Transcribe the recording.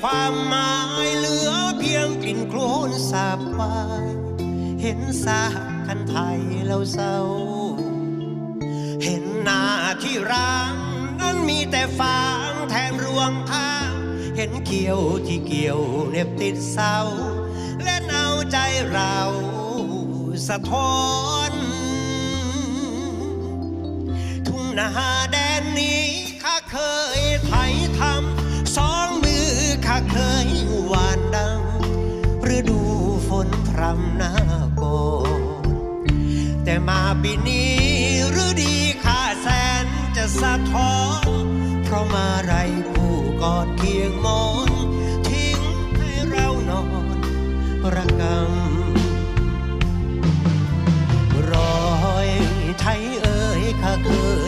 ความหมายเหลือเพียงกลิ่นโคลนสาบควาย เห็นสาคันไทยแล้วเศร้า เห็นหน้าที่ร้างนั้นมีแต่ฟางแทนรวงข้าเห็นเขียวที่เกี่ยวเหน็บติดเศร้าและเอาใจเราสะท้อน ทุ่งนาแดนนี้ำหน้าโกแต่มาปีนี้หรือดีข้าแสนจะสะท้อนเพราะมาไรผู้กอดเคียงมองทิ้งให้เรานอนระกำรอยไทยเอ่ยข้าเคย